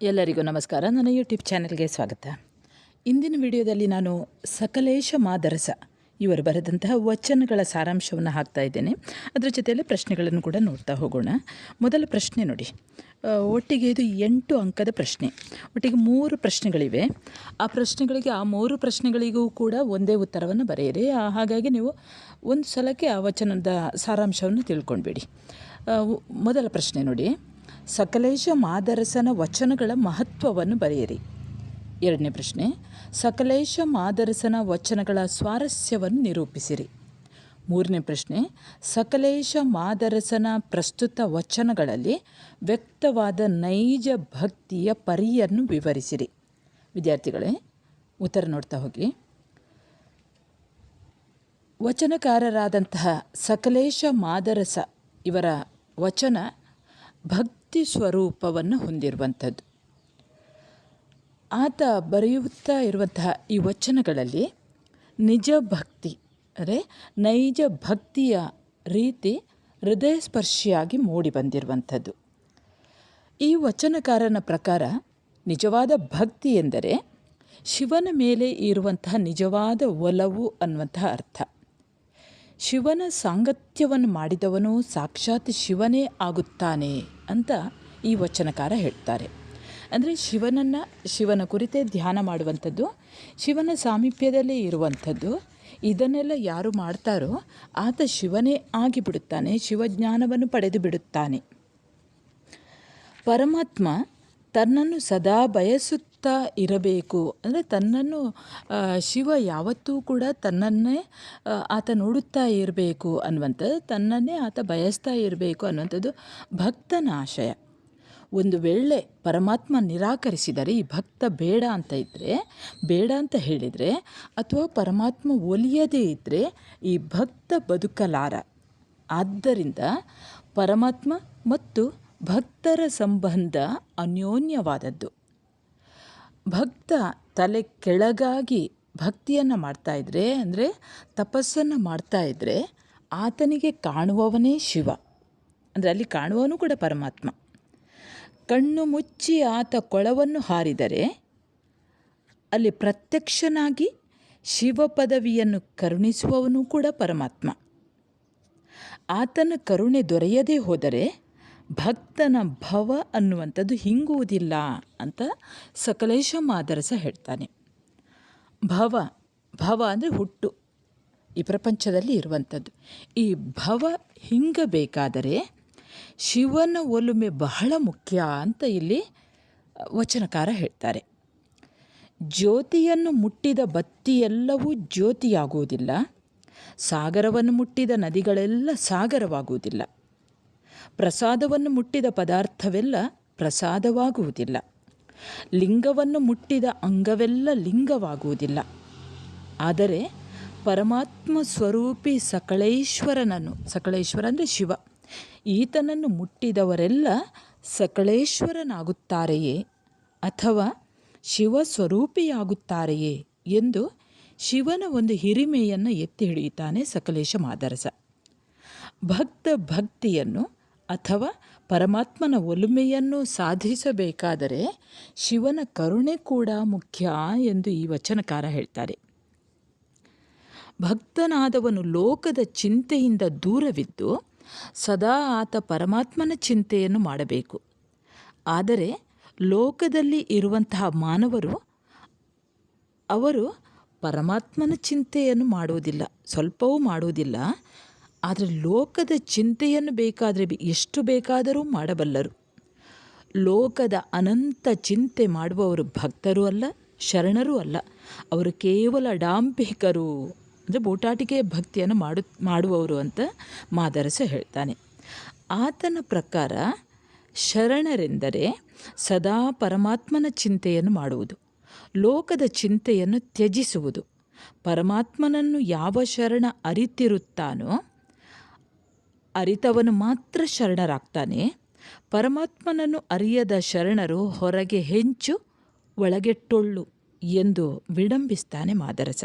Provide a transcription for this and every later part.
ಎಲ್ಲರಿಗೂ ನಮಸ್ಕಾರ. ನನ್ನ ಯೂಟ್ಯೂಬ್ ಚಾನೆಲ್ಗೆ ಸ್ವಾಗತ. ಇಂದಿನ ವಿಡಿಯೋದಲ್ಲಿ ನಾನು ಸಕಲೇಶ ಮಾದರಸ ಇವರು ಬರೆದಂತಹ ವಚನಗಳ ಸಾರಾಂಶವನ್ನು ಹಾಕ್ತಾ ಇದ್ದೇನೆ. ಅದರ ಜೊತೆಯಲ್ಲಿ ಪ್ರಶ್ನೆಗಳನ್ನು ಕೂಡ ನೋಡ್ತಾ ಹೋಗೋಣ. ಮೊದಲ ಪ್ರಶ್ನೆ ನೋಡಿ. ಒಟ್ಟಿಗೆ ಇದು ಎಂಟು ಅಂಕದ ಪ್ರಶ್ನೆ. ಒಟ್ಟಿಗೆ ಮೂರು ಪ್ರಶ್ನೆಗಳಿವೆ. ಆ ಪ್ರಶ್ನೆಗಳಿಗೆ, ಆ ಮೂರು ಪ್ರಶ್ನೆಗಳಿಗೂ ಕೂಡ ಒಂದೇ ಉತ್ತರವನ್ನು ಬರೆಯಿರಿ. ಹಾಗಾಗಿ ನೀವು ಒಂದು ಸಲಕ್ಕೆ ಆ ವಚನದ ಸಾರಾಂಶವನ್ನು ತಿಳ್ಕೊಂಡ್ಬಿಡಿ. ಮೊದಲ ಪ್ರಶ್ನೆ ನೋಡಿ. ಸಕಲೇಶ ಮಾದರಸನ ವಚನಗಳ ಮಹತ್ವವನ್ನು ಬರೆಯಿರಿ. ಎರಡನೇ ಪ್ರಶ್ನೆ, ಸಕಲೇಶ ಮಾದರಸನ ವಚನಗಳ ಸ್ವಾರಸ್ಯವನ್ನು ನಿರೂಪಿಸಿರಿ. ಮೂರನೇ ಪ್ರಶ್ನೆ, ಸಕಲೇಶ ಮಾದರಸನ ಪ್ರಸ್ತುತ ವಚನಗಳಲ್ಲಿ ವ್ಯಕ್ತವಾದ ನೈಜ ಭಕ್ತಿಯ ಪರಿಯನ್ನು ವಿವರಿಸಿರಿ. ವಿದ್ಯಾರ್ಥಿಗಳೇ, ಉತ್ತರ ನೋಡ್ತಾ ಹೋಗಿ. ವಚನಕಾರರಾದಂತಹ ಸಕಲೇಶ ಮಾದರಸ ಇವರ ವಚನ ಭಕ್ತಿ ಸ್ವರೂಪವನ್ನು ಹೊಂದಿರುವಂಥದ್ದು. ಆತ ಬರೆಯುತ್ತಾ ಇರುವಂತಹ ಈ ವಚನಗಳಲ್ಲಿ ನಿಜ ಭಕ್ತಿ ಅಂದರೆ ನೈಜ ಭಕ್ತಿಯ ರೀತಿ ಹೃದಯಸ್ಪರ್ಶಿಯಾಗಿ ಮೂಡಿ ಬಂದಿರುವಂಥದ್ದು. ಈ ವಚನಕಾರನ ಪ್ರಕಾರ ನಿಜವಾದ ಭಕ್ತಿ ಎಂದರೆ ಶಿವನ ಮೇಲೆ ಇರುವಂತಹ ನಿಜವಾದ ಒಲವು ಅನ್ನುವಂತಹ ಅರ್ಥ. ಶಿವನ ಸಾಂಗತ್ಯವನ್ನು ಮಾಡಿದವನು ಸಾಕ್ಷಾತ್ ಶಿವನೇ ಆಗುತ್ತಾನೆ. ಅಂತ ಈ ವಚನಕಾರ ಹೇಳ್ತಾರೆ. ಅಂದರೆ ಶಿವನನ್ನು, ಶಿವನ ಕುರಿತೇ ಧ್ಯಾನ ಮಾಡುವಂಥದ್ದು, ಶಿವನ ಸಾಮೀಪ್ಯದಲ್ಲೇ ಇರುವಂಥದ್ದು, ಇದನ್ನೆಲ್ಲ ಯಾರು ಮಾಡ್ತಾರೋ ಆತ ಶಿವನೇ ಆಗಿಬಿಡುತ್ತಾನೆ, ಶಿವಜ್ಞಾನವನ್ನು ಪಡೆದು ಬಿಡುತ್ತಾನೆ. ಪರಮಾತ್ಮ ತನ್ನನ್ನು ಸದಾ ಬಯಸುತ್ತಾ ಇರಬೇಕು. ಅಂದರೆ ತನ್ನನ್ನು ಶಿವ ಯಾವತ್ತೂ ಕೂಡ ತನ್ನನ್ನೇ ಆತ ನೋಡುತ್ತಾ ಇರಬೇಕು ಅನ್ನುವಂಥದ್ದು, ತನ್ನನ್ನೇ ಆತ ಬಯಸ್ತಾ ಇರಬೇಕು ಅನ್ನುವಂಥದ್ದು ಭಕ್ತನ ಆಶಯ ಒಂದು ವೇಳೆ ಪರಮಾತ್ಮ ನಿರಾಕರಿಸಿದರೆ, ಈ ಭಕ್ತ ಬೇಡ ಅಂತ ಇದ್ದರೆ ಬೇಡ ಅಂತ ಹೇಳಿದರೆ, ಅಥವಾ ಪರಮಾತ್ಮ ಒಲಿಯದೇ ಇದ್ದರೆ ಈ ಭಕ್ತ ಬದುಕಲಾರ. ಆದ್ದರಿಂದ ಪರಮಾತ್ಮ ಮತ್ತು ಭಕ್ತರ ಸಂಬಂಧ ಅನ್ಯೋನ್ಯವಾದದ್ದು. ಭಕ್ತ ತಲೆ ಕೆಳಗಾಗಿ ಭಕ್ತಿಯನ್ನು ಮಾಡ್ತಾ ಇದ್ದರೆ ಅಂದರೆ ತಪಸ್ಸನ್ನು ಮಾಡ್ತಾ ಇದ್ದರೆ ಆತನಿಗೆ ಕಾಣುವವನೇ ಶಿವ. ಅಂದರೆ ಅಲ್ಲಿ ಕಾಣುವವನು ಕೂಡ ಪರಮಾತ್ಮ. ಕಣ್ಣು ಮುಚ್ಚಿ ಆತ ಕೊಳವನ್ನು ಹಾರಿದರೆ ಅಲ್ಲಿ ಪ್ರತ್ಯಕ್ಷನಾಗಿ ಶಿವ ಪದವಿಯನ್ನು ಕರುಣಿಸುವವನು ಕೂಡ ಪರಮಾತ್ಮ. ಆತನ ಕರುಣೆ ದೊರೆಯದೇ ಹೋದರೆ ಭಕ್ತನ ಭವ ಅನ್ನುವಂಥದ್ದು ಹಿಂಗುವುದಿಲ್ಲ ಅಂತ ಸಕಲೇಶ ಮಾದರಸ ಹೇಳ್ತಾನೆ. ಭವ ಭವ ಅಂದರೆ ಹುಟ್ಟು. ಈ ಪ್ರಪಂಚದಲ್ಲಿ ಇರುವಂಥದ್ದು. ಈ ಭವ ಹಿಂಗಬೇಕಾದರೆ ಶಿವನ ಒಲುಮೆ ಬಹಳ ಮುಖ್ಯ ಅಂತ ಇಲ್ಲಿ ವಚನಕಾರ ಹೇಳ್ತಾರೆ. ಜ್ಯೋತಿಯನ್ನು ಮುಟ್ಟಿದ ಬತ್ತಿಯೆಲ್ಲವೂ ಜ್ಯೋತಿಯಾಗುವುದಿಲ್ಲ. ಸಾಗರವನ್ನು ಮುಟ್ಟಿದ ನದಿಗಳೆಲ್ಲ ಸಾಗರವಾಗುವುದಿಲ್ಲ. ಪ್ರಸಾದವನ್ನು ಮುಟ್ಟಿದ ಪದಾರ್ಥವೆಲ್ಲ ಪ್ರಸಾದವಾಗುವುದಿಲ್ಲ. ಲಿಂಗವನ್ನು ಮುಟ್ಟಿದ ಅಂಗವೆಲ್ಲ ಲಿಂಗವಾಗುವುದಿಲ್ಲ. ಆದರೆ ಪರಮಾತ್ಮ ಸ್ವರೂಪಿ ಸಕಳೇಶ್ವರನನ್ನು ಸಕಳೇಶ್ವರ ಅಂದರೆ ಶಿವ, ಈತನನ್ನು ಮುಟ್ಟಿದವರೆಲ್ಲ ಸಕಳೇಶ್ವರನಾಗುತ್ತಾರೆಯೇ ಅಥವಾ ಶಿವ ಸ್ವರೂಪಿಯಾಗುತ್ತಾರೆಯೇ ಎಂದು ಶಿವನ ಒಂದು ಹಿರಿಮೆಯನ್ನು ಎತ್ತಿ ಹಿಡಿಯುತ್ತಾನೆ ಸಕಲೇಶ ಮಾದರಸ. ಭಕ್ತ ಭಕ್ತಿಯನ್ನು ಅಥವಾ ಪರಮಾತ್ಮನ ಒಲುಮೆಯನ್ನು ಸಾಧಿಸಬೇಕಾದರೆ ಶಿವನ ಕರುಣೆ ಕೂಡ ಮುಖ್ಯ ಎಂದು ಈ ವಚನಕಾರ ಹೇಳ್ತಾರೆ. ಭಕ್ತನಾದವನು ಲೋಕದ ಚಿಂತೆಯಿಂದ ದೂರವಿದ್ದು ಸದಾ ಆತ ಪರಮಾತ್ಮನ ಚಿಂತೆಯನ್ನು ಮಾಡಬೇಕು. ಆದರೆ ಲೋಕದಲ್ಲಿ ಇರುವಂತಹ ಮಾನವರು ಅವರು ಪರಮಾತ್ಮನ ಚಿಂತೆಯನ್ನು ಮಾಡುವುದಿಲ್ಲ, ಸ್ವಲ್ಪವೂ ಮಾಡುವುದಿಲ್ಲ ಆದರೆ ಲೋಕದ ಚಿಂತೆಯನ್ನು ಬೇಕಾದರೆ ಎಷ್ಟು ಬೇಕಾದರೂ ಮಾಡಬಲ್ಲರು. ಲೋಕದ ಅನಂತ ಚಿಂತೆ ಮಾಡುವವರು ಭಕ್ತರೂ ಅಲ್ಲ, ಶರಣರೂ ಅಲ್ಲ. ಅವರು ಕೇವಲ ಡಾಂಪಿಕರು ಅಂದರೆ ಬೂಟಾಟಿಕೆಯ ಭಕ್ತಿಯನ್ನು ಮಾಡು, ಮಾಡುವವರು ಅಂತ ಮಾದರಸ ಹೇಳ್ತಾನೆ. ಆತನ ಪ್ರಕಾರ ಶರಣರೆಂದರೆ ಸದಾ ಪರಮಾತ್ಮನ ಚಿಂತೆಯನ್ನು ಮಾಡುವುದು, ಲೋಕದ ಚಿಂತೆಯನ್ನು ತ್ಯಜಿಸುವುದು. ಪರಮಾತ್ಮನನ್ನು ಯಾವ ಶರಣ ಅರಿತಿರುತ್ತಾನೋ ಅರಿತವನು ಮಾತ್ರ ಶರಣರಾಗ್ತಾನೆ. ಪರಮಾತ್ಮನನ್ನು ಅರಿಯದ ಶರಣರು ಹೊರಗೆ ಹೆಂಚು ಒಳಗೆ ಟೊಳ್ಳು ಎಂದು ವಿಡಂಬಿಸ್ತಾನೆ ಮಾದರಸ.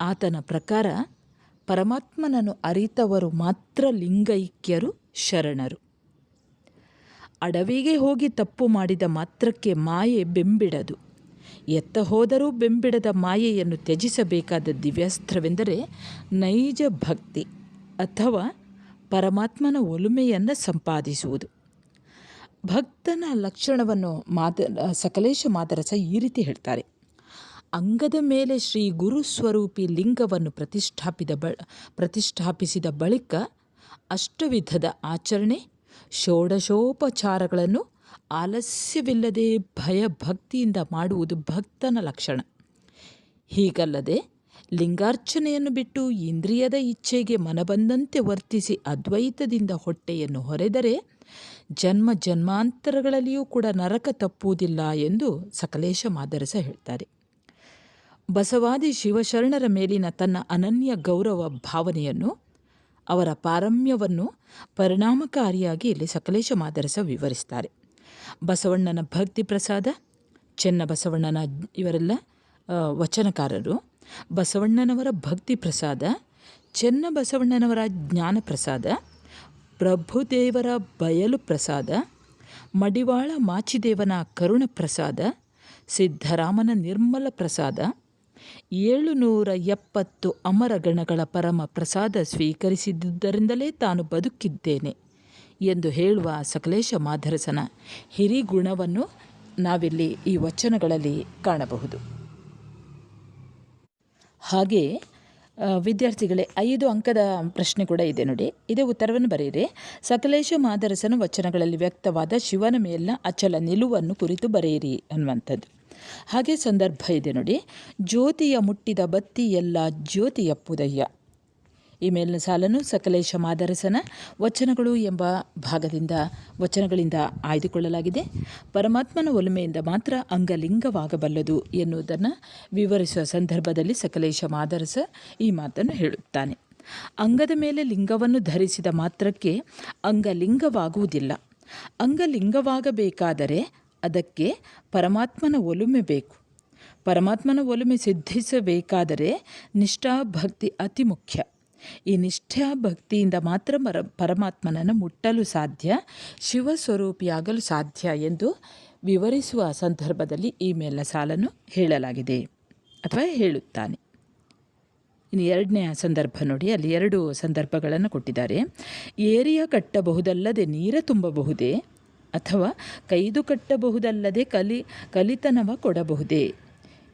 ಆತನ ಪ್ರಕಾರ ಪರಮಾತ್ಮನನ್ನು ಅರಿತವರು ಮಾತ್ರ ಲಿಂಗೈಕ್ಯರು ಶರಣರು. ಅಡವಿಗೆ ಹೋಗಿ ತಪ್ಪು ಮಾಡಿದ ಮಾತ್ರಕ್ಕೆ ಮಾಯೆ ಬೆಂಬಿಡದು. ಎತ್ತ ಹೋದರೂ ಬೆಂಬಿಡದ ಮಾಯೆಯನ್ನು ತ್ಯಜಿಸಬೇಕಾದ ದಿವ್ಯಾಸ್ತ್ರವೆಂದರೆ ನೈಜ ಭಕ್ತಿ ಅಥವಾ ಪರಮಾತ್ಮನ ಒಲುಮೆಯನ್ನು ಸಂಪಾದಿಸುವುದು. ಭಕ್ತನ ಲಕ್ಷಣವನ್ನು ಮಾದ ಸಕಲೇಶ ಮಾದರಸ ಈ ರೀತಿ ಹೇಳ್ತಾರೆ. ಅಂಗದ ಮೇಲೆ ಶ್ರೀ ಗುರು ಸ್ವರೂಪಿ ಲಿಂಗವನ್ನು ಪ್ರತಿಷ್ಠಾಪಿದ ಬ, ಪ್ರತಿಷ್ಠಾಪಿಸಿದ ಬಳಿಕ ಅಷ್ಟವಿಧದ ಆಚರಣೆ, ಷೋಡಶೋಪಚಾರಗಳನ್ನು ಆಲಸ್ಯವಿಲ್ಲದೆ ಭಯಭಕ್ತಿಯಿಂದ ಮಾಡುವುದು ಭಕ್ತನ ಲಕ್ಷಣ. ಹೀಗಲ್ಲದೆ ಲಿಂಗಾರ್ಚನೆಯನ್ನು ಬಿಟ್ಟು ಇಂದ್ರಿಯದ ಇಚ್ಛೆಗೆ ಮನಬಂದಂತೆ ವರ್ತಿಸಿ ಅದ್ವೈತದಿಂದ ಹೊಟ್ಟೆಯನ್ನು ಹೊರೆದರೆ ಜನ್ಮ ಜನ್ಮಾಂತರಗಳಲ್ಲಿಯೂ ಕೂಡ ನರಕ ತಪ್ಪುವುದಿಲ್ಲ ಎಂದು ಸಕಲೇಶ ಮಾದರಸ ಹೇಳ್ತಾರೆ. ಬಸವಾದಿ ಶಿವಶರಣರ ಮೇಲಿನ ತನ್ನ ಅನನ್ಯ ಗೌರವ ಭಾವನೆಯನ್ನು, ಅವರ ಪಾರಮ್ಯವನ್ನು ಪರಿಣಾಮಕಾರಿಯಾಗಿ ಇಲ್ಲಿ ಸಕಲೇಶ ಮಾದರಸ ವಿವರಿಸ್ತಾರೆ. ಬಸವಣ್ಣನ ಭಕ್ತಿ ಪ್ರಸಾದ, ಚೆನ್ನಬಸವಣ್ಣನ ಇವರೆಲ್ಲ ವಚನಕಾರರು ಬಸವಣ್ಣನವರ ಭಕ್ತಿ ಪ್ರಸಾದ ಚೆನ್ನಬಸವಣ್ಣನವರ ಜ್ಞಾನ ಪ್ರಸಾದ, ಪ್ರಭುದೇವರ ಬಯಲು ಪ್ರಸಾದ, ಮಡಿವಾಳ ಮಾಚಿದೇವನ ಕರುಣ ಪ್ರಸಾದ, ಸಿದ್ಧರಾಮನ ನಿರ್ಮಲ ಪ್ರಸಾದ, ಏಳುನೂರ ಎಪ್ಪತ್ತು ಅಮರಗಣಗಳ ಪರಮ ಪ್ರಸಾದ ಸ್ವೀಕರಿಸಿದ್ದುದರಿಂದಲೇ ತಾನು ಬದುಕಿದ್ದೇನೆ ಎಂದು ಹೇಳುವ ಸಕಲೇಶ ಮಾಧರಸನ ಹಿರಿಗುಣವನ್ನು ನಾವಿಲ್ಲಿ ಈ ವಚನಗಳಲ್ಲಿ ಕಾಣಬಹುದು. ಹಾಗೆ ವಿದ್ಯಾರ್ಥಿಗಳೇ, ಐದು ಅಂಕದ ಪ್ರಶ್ನೆ ಕೂಡ ಇದೆ ನೋಡಿ. ಇದೇ ಉತ್ತರವನ್ನು ಬರೆಯಿರಿ. ಸಕಲೇಶ ಮಾದರಸನ ವಚನಗಳಲ್ಲಿ ವ್ಯಕ್ತವಾದ ಶಿವನ ಮೇಲಿನ ಅಚಲ ನಿಲುವನ್ನು ಕುರಿತು ಬರೆಯಿರಿ ಅನ್ನುವಂಥದ್ದು. ಹಾಗೆ ಸಂದರ್ಭ ಇದೆ ನೋಡಿ. ಜ್ಯೋತಿಯ ಮುಟ್ಟಿದ ಬತ್ತಿ ಎಲ್ಲ ಜ್ಯೋತಿಯಪ್ಪುದಯ್ಯ ಈ ಮೇಲಿನ ಸಾಲನ್ನು ಸಕಲೇಶ ಮಾದರಸನ ವಚನಗಳು ಎಂಬ ಭಾಗದಿಂದ, ವಚನಗಳಿಂದ ಆಯ್ದುಕೊಳ್ಳಲಾಗಿದೆ. ಪರಮಾತ್ಮನ ಒಲುಮೆಯಿಂದ ಮಾತ್ರ ಅಂಗಲಿಂಗವಾಗಬಲ್ಲದು ಎನ್ನುವುದನ್ನು ವಿವರಿಸುವ ಸಂದರ್ಭದಲ್ಲಿ ಸಕಲೇಶ ಮಾದರಸ ಈ ಮಾತನ್ನು ಹೇಳುತ್ತಾನೆ. ಅಂಗದ ಮೇಲೆ ಲಿಂಗವನ್ನು ಧರಿಸಿದ ಮಾತ್ರಕ್ಕೆ ಅಂಗಲಿಂಗವಾಗುವುದಿಲ್ಲ. ಅಂಗಲಿಂಗವಾಗಬೇಕಾದರೆ ಅದಕ್ಕೆ ಪರಮಾತ್ಮನ ಒಲುಮೆ ಬೇಕು. ಪರಮಾತ್ಮನ ಒಲುಮೆ ಸಿದ್ಧಿಸಬೇಕಾದರೆ ನಿಷ್ಠಾ ಭಕ್ತಿ ಅತಿ ಮುಖ್ಯ. ಈ ನಿಷ್ಠಾ ಭಕ್ತಿಯಿಂದ ಮಾತ್ರ ಮರ, ಪರಮಾತ್ಮನನ್ನು ಮುಟ್ಟಲು ಸಾಧ್ಯ, ಶಿವಸ್ವರೂಪಿಯಾಗಲು ಸಾಧ್ಯ ಎಂದು ವಿವರಿಸುವ ಸಂದರ್ಭದಲ್ಲಿ ಈ ಮೇಲಿನ ಸಾಲನ್ನು ಹೇಳಲಾಗಿದೆ ಅಥವಾ ಹೇಳುತ್ತಾನೆ. ಇನ್ನು ಎರಡನೆಯ ಸಂದರ್ಭ ನೋಡಿ, ಅಲ್ಲಿ ಎರಡು ಸಂದರ್ಭಗಳನ್ನು ಕೊಟ್ಟಿದ್ದಾರೆ. ಏರಿಯ ಕಟ್ಟಬಹುದಲ್ಲದೆ ನೀರ ತುಂಬಬಹುದೇ ಅಥವಾ ಕೈದು ಕಟ್ಟಬಹುದಲ್ಲದೆ ಕಲಿ, ಕಲಿತನವ ಕೊಡಬಹುದೇ?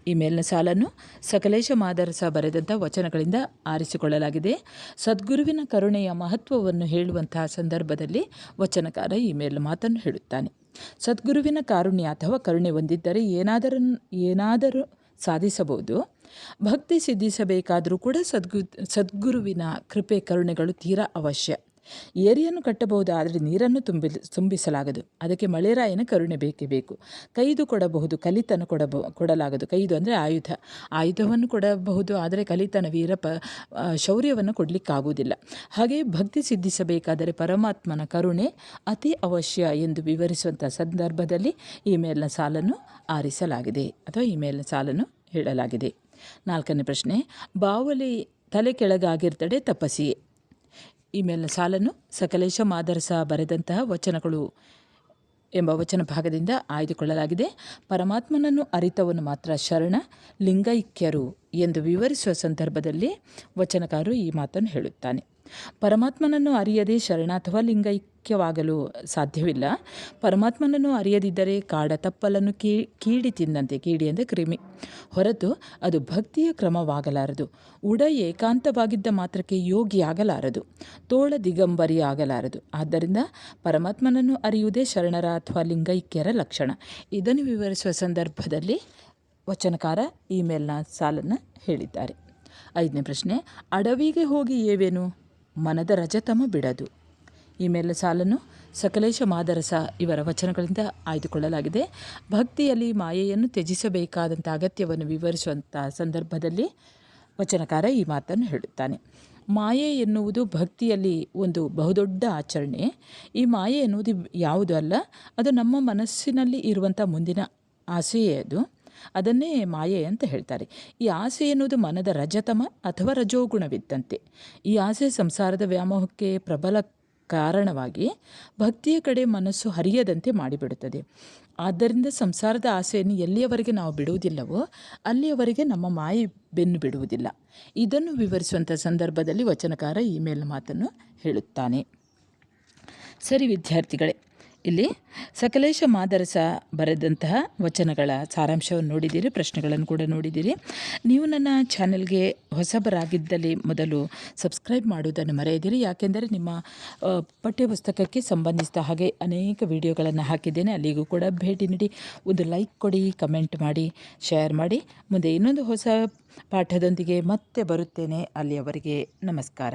ಈ ಮೇಲಿನ ಸಾಲನ್ನು ಸಕಲೇಶ ಮಾದರಸ ಬರೆದಂಥ ವಚನಗಳಿಂದ ಆರಿಸಿಕೊಳ್ಳಲಾಗಿದೆ. ಸದ್ಗುರುವಿನ ಕರುಣೆಯ ಮಹತ್ವವನ್ನು ಹೇಳುವಂತಹ ಸಂದರ್ಭದಲ್ಲಿ ವಚನಕಾರ ಈ ಮೇಲಿನ ಮಾತನ್ನು ಹೇಳುತ್ತಾನೆ. ಸದ್ಗುರುವಿನ ಕಾರುಣ್ಯ ಅಥವಾ ಕರುಣೆ ಹೊಂದಿದ್ದರೆ ಏನಾದರೂ ಏನಾದರೂ ಸಾಧಿಸಬಹುದು. ಭಕ್ತಿ ಸಿದ್ಧಿಸಬೇಕಾದರೂ ಕೂಡ ಸದ್ಗು, ಸದ್ಗುರುವಿನ ಕೃಪೆ, ಕರುಣೆಗಳು ತೀರಾ ಅವಶ್ಯ. ಏರಿಯನ್ನು ಕಟ್ಟಬಹುದು, ಆದರೆ ನೀರನ್ನು ತುಂಬಿ ತುಂಬಿಸಲಾಗದು. ಅದಕ್ಕೆ ಮಳೆರಾಯನ ಕರುಣೆ ಬೇಕೇ ಬೇಕು. ಕೈದು ಕೊಡಬಹುದು, ಕಲಿತನ ಕೊಡಬ, ಕೊಡಲಾಗದು. ಕೈದು ಅಂದರೆ ಆಯುಧ. ಆಯುಧವನ್ನು ಕೊಡಬಹುದು, ಆದರೆ ಕಲಿತನ ವೀರ ಪ ಶೌರ್ಯವನ್ನು ಕೊಡಲಿಕ್ಕಾಗುವುದಿಲ್ಲ. ಹಾಗೆ ಭಕ್ತಿ ಸಿದ್ಧಿಸಬೇಕಾದರೆ ಪರಮಾತ್ಮನ ಕರುಣೆ ಅತಿ ಅವಶ್ಯ ಎಂದು ವಿವರಿಸುವಂಥ ಸಂದರ್ಭದಲ್ಲಿ ಈ ಮೇಲಿನ ಸಾಲನ್ನು ಆರಿಸಲಾಗಿದೆ, ಅಥವಾ ಈ ಮೇಲಿನ ಸಾಲನ್ನು ಹೇಳಲಾಗಿದೆ. ನಾಲ್ಕನೇ ಪ್ರಶ್ನೆ, ಬಾವಲಿ ತಲೆ ಕೆಳಗಾಗಿರ್ತಡೆ ತಪಸ್ಸಿಯೇ ಈ ಸಾಲನ್ನು ಸಕಲೇಶ ಮಾದರಸ ಬರೆದಂತಹ ವಚನಗಳು ಎಂಬ ವಚನ ಭಾಗದಿಂದ ಆಯ್ದುಕೊಳ್ಳಲಾಗಿದೆ. ಪರಮಾತ್ಮನನ್ನು ಅರಿತವನು ಮಾತ್ರ ಶರಣ, ಲಿಂಗೈಕ್ಯರು ಎಂದು ವಿವರಿಸುವ ಸಂದರ್ಭದಲ್ಲಿ ವಚನಕಾರರು ಈ ಮಾತನ್ನು ಹೇಳುತ್ತಾನೆ. ಪರಮಾತ್ಮನನ್ನು ಅರಿಯದೆ ಶರಣ ಅಥವಾ ಲಿಂಗೈಕ್ಯವಾಗಲು ಸಾಧ್ಯವಿಲ್ಲ. ಪರಮಾತ್ಮನನ್ನು ಅರಿಯದಿದ್ದರೆ ಕಾಡ ತಪ್ಪಲನ್ನು ಕೀ, ಕೀಡಿ ತಿಂದಂತೆ, ಕೀಡಿ ಅಂದರೆ ಕ್ರಿಮಿ. ಹೊರತು ಅದು ಭಕ್ತಿಯ ಕ್ರಮವಾಗಲಾರದು. ಉಡ ಏಕಾಂತವಾಗಿದ್ದ ಮಾತ್ರಕ್ಕೆ ಯೋಗಿಯಾಗಲಾರದು ತೋಳ ದಿಗಂಬರಿ ಆಗಲಾರದು. ಆದ್ದರಿಂದ ಪರಮಾತ್ಮನನ್ನು ಅರಿಯುವುದೇ ಶರಣರ ಅಥವಾ ಲಿಂಗೈಕ್ಯರ ಲಕ್ಷಣ. ಇದನ್ನು ವಿವರಿಸುವ ಸಂದರ್ಭದಲ್ಲಿ ವಚನಕಾರ ಇಮೇಲ್ನ ಮೇಲಿನ ಸಾಲನ್ನು ಹೇಳಿದ್ದಾರೆ. ಐದನೇ ಪ್ರಶ್ನೆ, ಅಡವಿಗೆ ಹೋಗಿ ಏವೇನು? ಮನದ ರಜತಮ ಬಿಡದು. ಈ ಮೇಲೆ ಸಾಲನ್ನು ಸಕಲೇಶ ಮಾದರಸ ಇವರ ವಚನಗಳಿಂದ ಆಯ್ದುಕೊಳ್ಳಲಾಗಿದೆ. ಭಕ್ತಿಯಲ್ಲಿ ಮಾಯೆಯನ್ನು ತ್ಯಜಿಸಬೇಕಾದಂಥ ಅಗತ್ಯವನ್ನು ವಿವರಿಸುವಂಥ ಸಂದರ್ಭದಲ್ಲಿ ವಚನಕಾರ ಈ ಮಾತನ್ನು ಹೇಳುತ್ತಾನೆ. ಮಾಯೆ ಎನ್ನುವುದು ಭಕ್ತಿಯಲ್ಲಿ ಒಂದು ಬಹುದೊಡ್ಡ ಆಚರಣೆ. ಈ ಮಾಯೆ ಎನ್ನುವುದು ಯಾವುದೂ ಅಲ್ಲ, ಅದು ನಮ್ಮ ಮನಸ್ಸಿನಲ್ಲಿ ಇರುವಂಥ ಮುಂದಿನ ಆಸೆಯೇ ಅದು. ಅದನ್ನೇ ಮಾಯೆ ಅಂತ ಹೇಳ್ತಾರೆ. ಈ ಆಸೆ ಎನ್ನುವುದು ಮನದ ರಜತಮ ಅಥವಾ ರಜೋಗುಣವಿದ್ದಂತೆ. ಈ ಆಸೆ ಸಂಸಾರದ ವ್ಯಾಮೋಹಕ್ಕೆ ಪ್ರಬಲ ಕಾರಣವಾಗಿ ಭಕ್ತಿಯ ಕಡೆ ಮನಸ್ಸು ಹರಿಯದಂತೆ ಮಾಡಿಬಿಡುತ್ತದೆ. ಆದ್ದರಿಂದ ಸಂಸಾರದ ಆಸೆಯನ್ನು ಎಲ್ಲಿಯವರೆಗೆ ನಾವು ಬಿಡುವುದಿಲ್ಲವೋ ಅಲ್ಲಿಯವರೆಗೆ ನಮ್ಮ ಮಾಯೆ ಬೆನ್ನು ಬಿಡುವುದಿಲ್ಲ. ಇದನ್ನು ವಿವರಿಸುವಂಥ ಸಂದರ್ಭದಲ್ಲಿ ವಚನಕಾರ ಈ ಮೇಲಿನ ಮಾತನ್ನು ಹೇಳುತ್ತಾನೆ. ಸರಿ ವಿದ್ಯಾರ್ಥಿಗಳೇ ಇಲ್ಲಿ ಸಕಲೇಶ ಮಾದರಸ ಬರೆದಂತಹ ವಚನಗಳ ಸಾರಾಂಶವನ್ನು ನೋಡಿದ್ದೀರಿ, ಪ್ರಶ್ನೆಗಳನ್ನು ಕೂಡ ನೋಡಿದ್ದೀರಿ. ನೀವು ನನ್ನ ಚಾನೆಲ್ಗೆ ಹೊಸಬರಾಗಿದ್ದಲ್ಲಿ ಮೊದಲು ಸಬ್ಸ್ಕ್ರೈಬ್ ಮಾಡುವುದನ್ನು ಮರೆಯದಿರಿ, ಯಾಕೆಂದರೆ ನಿಮ್ಮ ಪಠ್ಯಪುಸ್ತಕಕ್ಕೆ ಸಂಬಂಧಿಸಿದ ಹಾಗೆ ಅನೇಕ ವಿಡಿಯೋಗಳನ್ನು ಹಾಕಿದ್ದೇನೆ. ಅಲ್ಲಿಗೂ ಕೂಡ ಭೇಟಿ ನೀಡಿ, ಒಂದು ಲೈಕ್ ಕೊಡಿ, ಕಮೆಂಟ್ ಮಾಡಿ, ಶೇರ್ ಮಾಡಿ. ಮುಂದೆ ಇನ್ನೊಂದು ಹೊಸ ಪಾಠದೊಂದಿಗೆ ಮತ್ತೆ ಬರುತ್ತೇನೆ. ಅಲ್ಲಿಯವರೆಗೆ ನಮಸ್ಕಾರ.